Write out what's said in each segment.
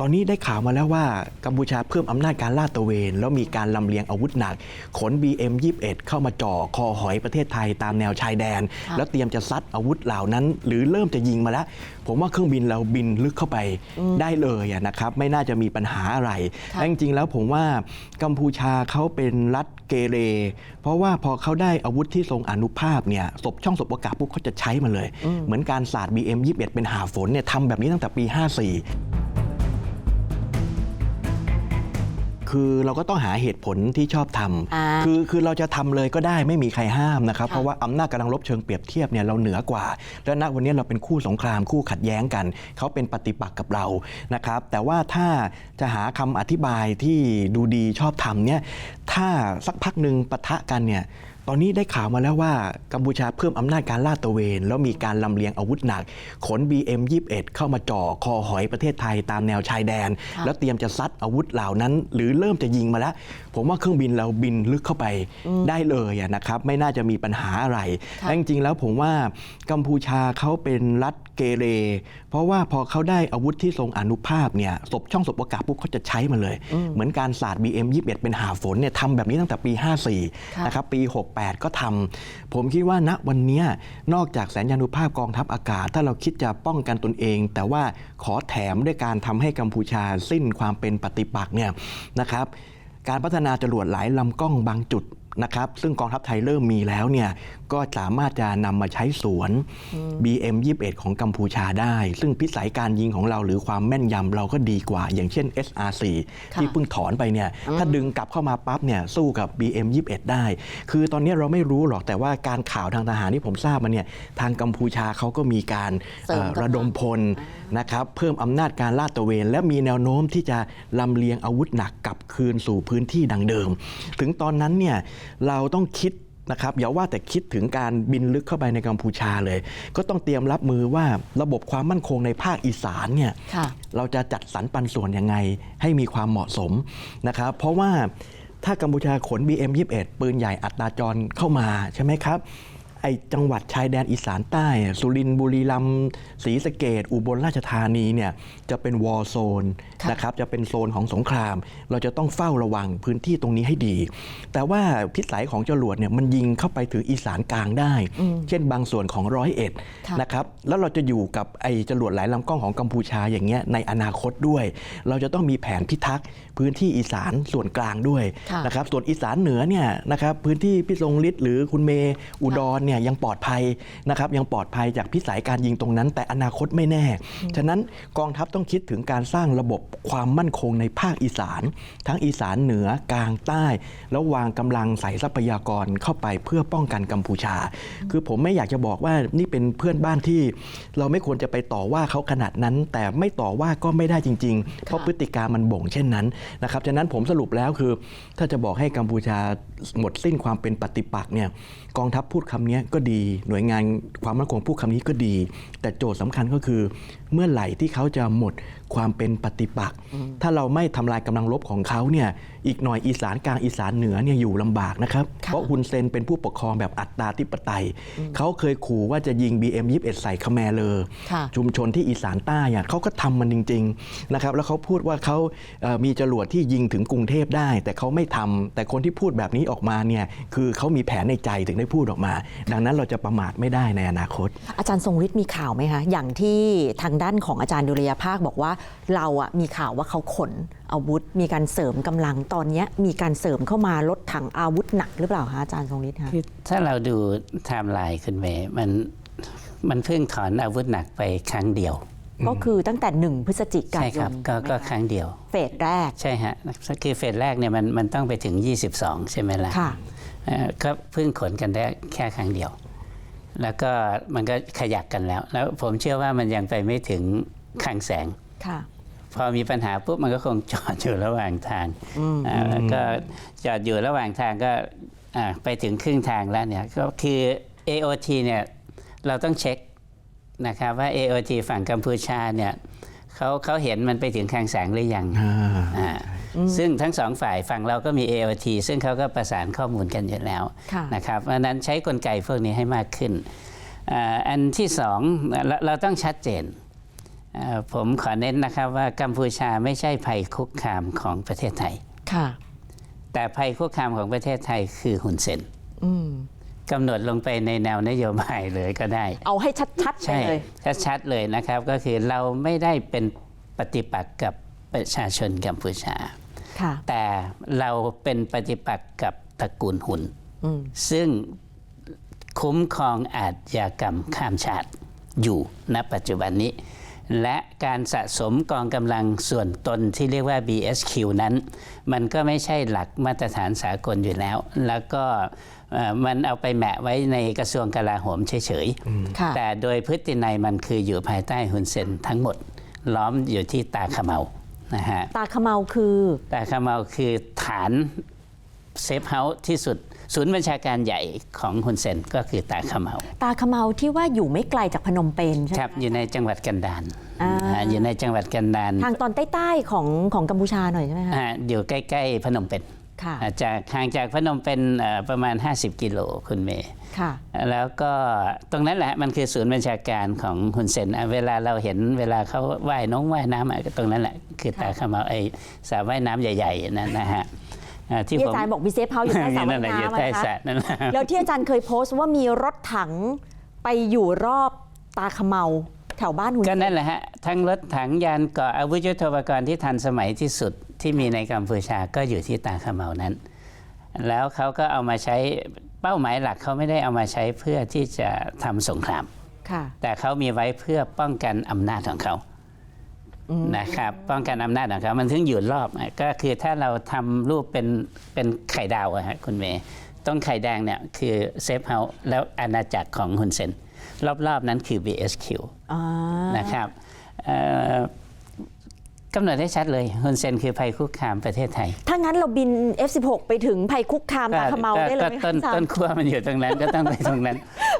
ตอนนี้ได้ข่าวมาแล้วว่ากัมพูชาเพิ่มอำนาจการลาดตระเวน แล้วมีการลำเลียงอาวุธหนัก ขน BM21 เข้ามาจ่อคอหอยประเทศไทยตามแนวชายแดนค่ะแล้วเตรียมจะซัดอาวุธเหล่านั้น หรือเริ่มจะยิงมาแล้ว ผมว่าเครื่องบินเราบินลึกเข้าไปได้เลยอะนะครับไม่น่าจะมีปัญหาอะไรค่ะและจริงๆแล้วผมว่ากัมพูชาเขาเป็นรัฐเกเร เพราะว่าพอเขาได้อาวุธที่ทรงอนุภาพเนี่ยศพช่องศพโอกาสปุ๊บเขาจะใช้มันเลย เหมือนการสาด BM21 เป็นหาฝนเนี่ยทำแบบนี้ตั้งแต่ปี 54 คือเราก็ต้องหาเหตุผลที่ชอบทอ่าำคือคือเราจะทำเลยก็ได้ไม่มีใครห้ามนะครับค่ะเพราะว่าอำนาจกำลังรบเชิงเปรียบเทียบเนี่ยเราเหนือกว่า แล้วณวันนี้เราเป็นคู่สงครามคู่ขัดแย้งกัน เขาเป็นปฏิปักษ์กับเรานะครับ แต่ว่าถ้าจะหาคำอธิบายที่ดูดีชอบทำเนี่ยถ้าสักพักหนึ่งปะทะกันเนี่ย ตอนนี้ได้ข่าวมาแล้วว่ากัมพูชาเพิ่มอำนาจการลาดตระเวน แล้วมีการลำเลียงอาวุธหนัก ขน BM21 เข้ามาจ่อคอหอยประเทศไทยตามแนวชายแดนค่ะแล้วเตรียมจะซัดอาวุธเหล่านั้น หรือเริ่มจะยิงมาแล้ว ผมว่าเครื่องบินเราบินลึกเข้าไปได้เลยอะนะครับ ไม่น่าจะมีปัญหาอะไรค่ะและจริงๆแล้วผมว่ากัมพูชาเขาเป็นรัฐ เกเร เพราะว่าพอเขาได้อาวุธที่ทรงอนุภาพเนี่ยศพช่องศพโอกาสปุ๊บเขาจะใช้มันเลย เหมือนการสาด BM21 เป็นหาฝนเนี่ยทำแบบนี้ตั้งแต่ปีค่ะ54 นะครับ ปี 68 ก็ทำผมคิดว่าณวันเนี้ยนอกจากแสนยานุภาพกองทัพอากาศ ถ้าเราคิดจะป้องกันตนเอง แต่ว่าขอแถมด้วยการทำให้กัมพูชาสิ้นความเป็นปฏิปักษ์เนี่ยนะครับการพัฒนาจรวดหลายลำกล้องบางจุดนะครับซึ่งกองทัพไทยเริ่มมีแล้วเนี่ยก็สามารถจะนำมาใช้สวน BM21 ของกัมพูชาได้ ซึ่งพิสัยการยิงของเราหรือความแม่นยำเราก็ดีกว่า อย่างเช่น SR4 ค่ะที่เพิ่งถอนไปเนี่ยถ้าดึงกลับเข้ามาปั๊บเนี่ยสู้กับ BM21 ได้ คือตอนนี้เราไม่รู้หรอกแต่ว่าการข่าวทางทหารที่ผมทราบมาเนี่ยทางกัมพูชาเขาก็มีการเสริมเอ่อกำลังระดมพลนะครับเพิ่มอำนาจการลาดตระเวน และมีแนวโน้มที่จะลำเลียงอาวุธหนักกลับคืนสู่พื้นที่ดังเดิม ถึงตอนนั้นเนี่ยเราต้องคิด นะครับอย่าว่าแต่คิดถึงการบินลึกเข้าไปในกัมพูชาเลย ก็ต้องเตรียมรับมือว่าระบบความมั่นคงในภาคอีสานเนี่ยค่ะเราจะจัดสรรปันส่วนยังไงให้มีความเหมาะสมนะครับ เพราะว่าถ้ากัมพูชาขน BM21 ปืนใหญ่อัตราจรเข้ามาใช่ไหมครับ ไอจังหวัดชายแดนอีสานใต้อะสุรินทร์บุรีรัมย์ศรีสะเกดอุบลราชธานีเนี่ยจะเป็นวอร์โซนค่ะนะครับจะเป็นโซนของสงคราม เราจะต้องเฝ้าระวังพื้นที่ตรงนี้ให้ดี แต่ว่าพิสัยของจรวดเนี่ยมันยิงเข้าไปถึงอีสานกลางได้ เช่นบางส่วนของร้อยเอ็ดค่ะนะครับแล้วเราจะอยู่กับไอ้จรวดหลายลำกล้องของกัมพูชาอย่างเงี้ยในอนาคตด้วย เราจะต้องมีแผนพิทักษ์พื้นที่อีสานส่วนกลางด้วยค่ะนะครับส่วนอีสานเหนือเนี่ยนะครับพื้นที่พี่ทรงฤทธิ์หรือคุณเมย์อุดรเนี่ยยังปลอดภัยนะครับยังปลอดภัยจากพิสัยการยิงตรงนั้น แต่อนาคตไม่แน่ ฉะนั้นกองทัพต้องคิดถึงการสร้างระบบความมั่นคงในภาคอีสาน ทั้งอีสานเหนือกลางใต้ แล้ววางกำลังใส่ทรัพยากรเข้าไปเพื่อป้องกันกัมพูชา คือผมไม่อยากจะบอกว่านี่เป็นเพื่อนบ้านที่ เราไม่ควรจะไปต่อว่าเขาขนาดนั้น แต่ไม่ต่อว่าก็ไม่ได้จริง ๆ เพราะพฤติการมันบ่งเช่นนั้นนะครับฉะนั้นผมสรุปแล้วคือ ถ้าจะบอกให้กัมพูชาหมดสิ้นความเป็นปฏิปักษ์เนี่ยกองทัพพูดคำนี้ก็ดี หน่วยงานความมั่นคงพูดคำนี้ก็ดี แต่โจทย์สำคัญก็คือ เมื่อไหร่ที่เขาจะหมดความเป็นปฏิปักษ์ถ้าเราไม่ทำลายกำลังรบของเขาเนี่ยอีกหน่อยอีสานกลางอีสานเหนือเนี่ยอยู่ลำบากนะครับค่ะเพราะฮุนเซนเป็นผู้ปกครองแบบอัตตราธิปไตย เขาเคยขู่ว่าจะยิง BM21 ใส่คาแมเลอร์ค่ะชุมชนที่อีสานใต้อะเขาก็ทำมันจริงๆนะครับแล้วเขาพูดว่าเขาเอ่อมีจรวดที่ยิงถึงกรุงเทพได้ แต่เขาไม่ทำแต่คนที่พูดแบบนี้ออกมาเนี่ยคือเขามีแผนในใจถึงได้พูดออกมา ดังนั้นเราจะประมาทไม่ได้ในอนาคต อาจารย์ทรงฤทธิ์มีข่าวไหมคะอย่างที่ทางด้านของอาจารย์ดุลยภาคบอกว่าเราอะมีข่าวว่าเขาขนอาวุธ มีการเสริมกำลังตอนเนี้ยมีการเสริมเข้ามารถถังอาวุธหนักหรือเปล่าคะอาจารย์ทรงฤทธิ์คะคือถ้าเราดูไทม์ไลน์คุณเมย์มันมันเพิ่งถอนอาวุธหนักไปครั้งเดียว ก็คือตั้งแต่หนึ่งพฤศจิกาใช่ยครับนก็ก็ไหมะครั้งเดียว เฟสแรกใช่ฮะคือเฟสแรกเนี่ยมันมันต้องไปถึง 22 ใช่ไหมล่ะค่ะเอ่อก็เพิ่งขนกันได้แค่ครั้งเดียว แล้วก็มันก็ขยักกันแล้ว แล้วผมเชื่อว่ามันยังไปไม่ถึงคลังแสง ค่ะพอมีปัญหาปุ๊บมันก็คงจอดอยู่ระหว่างทางอ่าแล้วก็จอดอยู่ระหว่างทางก็อ่าไปถึงครึ่งทางแล้วเนี่ยก็คือ AOT เนี่ยเราต้องเช็คนะครับว่า AOT ฝั่งกัมพูชาเนี่ยเขาเขาเห็นมันไปถึงคลังแสงหรือยังอ่าซึ่งทั้งสองฝ่ายฝั่งเราก็มี AOT ซึ่งเขาก็ประสานข้อมูลกันอยู่แล้วค่ะ นะครับเพราะฉะนั้นใช้กลไกพวกนี้ให้มากขึ้นอ่าอันที่สองเราเราต้องชัดเจนเอ่อ ผมขอเน้นนะครับว่ากัมพูชาไม่ใช่ภัยคุกคามของประเทศไทย ค่ะ แต่ภัยคุกคามของประเทศไทยคือหุนเซนอืมกำหนดลงไปในแนวนโยบายเลยก็ได้ เอาให้ชัดๆไปใช่เลยชัดๆเลยนะครับ ก็คือเราไม่ได้เป็นปฏิปักษ์กับประชาชนกัมพูชาค่ะแต่เราเป็นปฏิปักษ์กับตระกูลหุนอืมซึ่งคุ้มครองอาชญากรรมข้ามชาติอยู่ณปัจจุบันนี้ และการสะสมกองกำลังส่วนตนที่เรียกว่า BSQ นั้น มันก็ไม่ใช่หลักมาตรฐานสากลอยู่แล้ว แล้วก็เอ่อมันเอาไปแหมะไว้ในกระทรวงกลาโหมเฉยค่ะๆแต่โดยพฤตินัยมันคืออยู่ภายใต้ฮุนเซนทั้งหมด ล้อมอยู่ที่ตาเขมเมานะฮะตาเขมเมาคือ ตาเขมเมาคือฐานเซฟเฮาส์ที่สุด ศูนย์บัญชาการใหญ่ของฮุนเซนก็คือตาเขมเมาตาเขมเมาที่ว่าอยู่ไม่ไกลจากพนมเปญใช่ไหมครับอยู่ในจังหวัดกันดารอ่าอ่าอยู่ในจังหวัดกันดารทางตอนใต้ๆของของกัมพูชาหน่อยใช่ไหมคะอ่าอยู่ใกล้ ๆ พนมเปญค่ะอ่าจากห่างจากพนมเปญเอ่อประมาณ 50 กิโลคุณเมย์ค่ะแล้วก็ตรงนั้นแหละมันคือศูนย์บัญชาการของฮุนเซนอะเวลาเราเห็นเวลาเขาว่ายน้องว่ายน้ำอะก็ตรงนั้นแหละคือตาเขมเมาไอ้สระว่ายน้ำใหญ่ ๆนั่นนะฮะอ่า ที่ที่ผมอาจารย์บอกมีเซฟเฮาส์อยู่ใต้สระนั่ว่านยแหละอยู่น้ำใต้นะสระคะนั่นแหละแล้วที่อาจารย์เคยโพสต์ว่ามีรถถังไปอยู่รอบตาเขมเมาแถวบ้านหุ่นก็นั่นแหละฮะ ทั้งรถถังยานเกาะอาวุธยุทโธปกรณ์ที่ทันสมัยที่สุดที่มีในกัมพูชาก็อยู่ที่ตาเขมเมานั้น แล้วเขาก็เอามาใช้เป้าหมายหลักเขาไม่ได้เอามาใช้เพื่อที่จะทำสงครามค่ะแต่เขามีไว้เพื่อป้องกันอำนาจของเขา นะครับป้องกันอำนาจของเขามันถึงอยู่รอบอะก็คือถ้าเราทำรูปเป็นเป็นไข่ดาวอะฮะคุณเมย์ต้องไข่แดงเนี่ยคือเซฟเฮาส์แล้วอาณาจักรของฮุนเซนรอบๆนั้นคือ BSQ อ่า นะครับเอ่อ กำหนดให้ชัดเลยฮุนเซนคือภัยคุกคามประเทศไทย ถ้างั้นเราบิน F16 ไปถึงภัยคุกคามตาเขมเมาได้เลยไหมก็ต้นคะอาจารต้นย์ขั้วมันอยู่ตรงนั้นก็ต้องไปตรงนั้น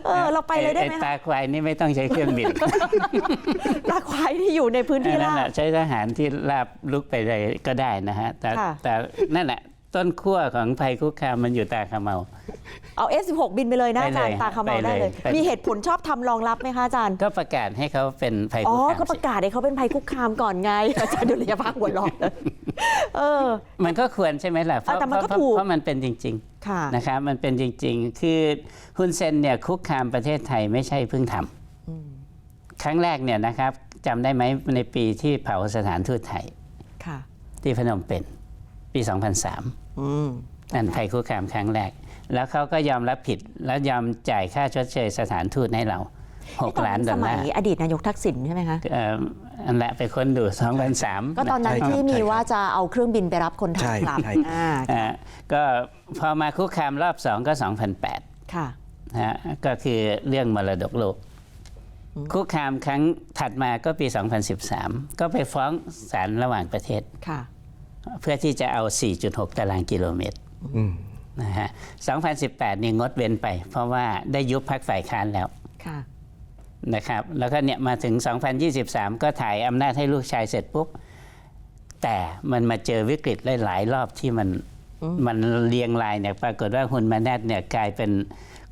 เออเราไปเลยได้ไหมอ้คะตาควายนี่ไม่ต้องใช้เครื่องบินตาควายที่อยู่ในพื้นที่นั่ลานแหบละใช้ทหารที่ลาบลุกไปเลยก็ได้นะฮะแต่ค่ะแต่นั่นแหละ ต้นขั้วของภัยคุกคามมันอยู่ตาเขมเมา เอา F16 บินไปเลยนะไปอาเลยจารย์ตาเขมเมาไปเลยได้เลยไปเลย มีเหตุผลชอบทำรองรับไหมคะอาจารย์ ก็ประกาศให้เขาเป็นภัยอ๋คุอกคามก็ประกาศให้เขาเป็นภัยคุกคามก่อนไงอาจารย์ดุลยภาคหัวเร้อนเลยเออ มันก็ควรใช่ไหมล่ะเพราะอะแต่มันก็เพราะถูกเพราะมันเป็นจริงๆค่ะนะครับมันเป็นจริง ๆ คือฮุนเซนเนี่ยคุกคามประเทศไทยไม่ใช่เพิ่งทำครั้งแรกเนี่ยนะครับจำได้ไหมในปีที่เผาสถานทูตไทยค่ะที่พนมเปญ ปี 2003อืมนั่นภัยคุกคามครั้งแรก แล้วเขาก็ยอมรับผิดแล้วยอมจ่ายค่าชดเชยสถานทูตให้เรา 6 ล้านดสอลมัลายร์อดีตนายกทักษิณใช่ไหมคะเอ่ออันแหละไปค้นดู 2003 ก็ตอนนั้นใช่ครับที่มีใช่ครับว่าจะเอาเครื่องบินไปรับคนไทใช่ยกลับใช่อ่าอ่าก็พอมาคุกคามรอบ2ก็ 2008 ค่ะนะฮะก็คือเรื่องมรดกโลกคุกคามครั้งถัดมาก็ปี 2013 ก็ไปฟ้องศาลระหว่างประเทศค่ะ เพื่อที่จะเอา 4.6 ตารางกิโลเมตรอืมนะฮะ 2018 นี่งดเว้นไป เพราะว่าได้ยุบพักฝ่ายค้านแล้วค่ะนะครับ แล้วก็เนี่ยมาถึง 2023 ก็ถ่ายอำนาจให้ลูกชายเสร็จปุ๊บ แต่มันมาเจอวิกฤตหลายๆรอบที่มันมันเรียงรายเนี่ยปรากฏว่าฮุนมาแนตเนี่ยกลายเป็น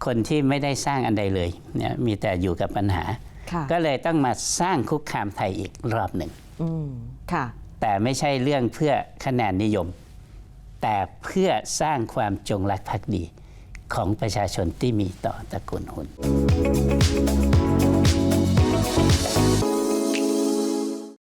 คนที่ไม่ได้สร้างอันใดเลยเนี่ยมีแต่อยู่กับปัญหาค่ะก็เลยต้องมาสร้างคุกคามไทยอีกรอบหนึ่งอืมค่ะ แต่ไม่ใช่เรื่องเพื่อคะแนนนิยม แต่เพื่อสร้างความจงรักภักดีของประชาชนที่มีต่อตระกูลหุน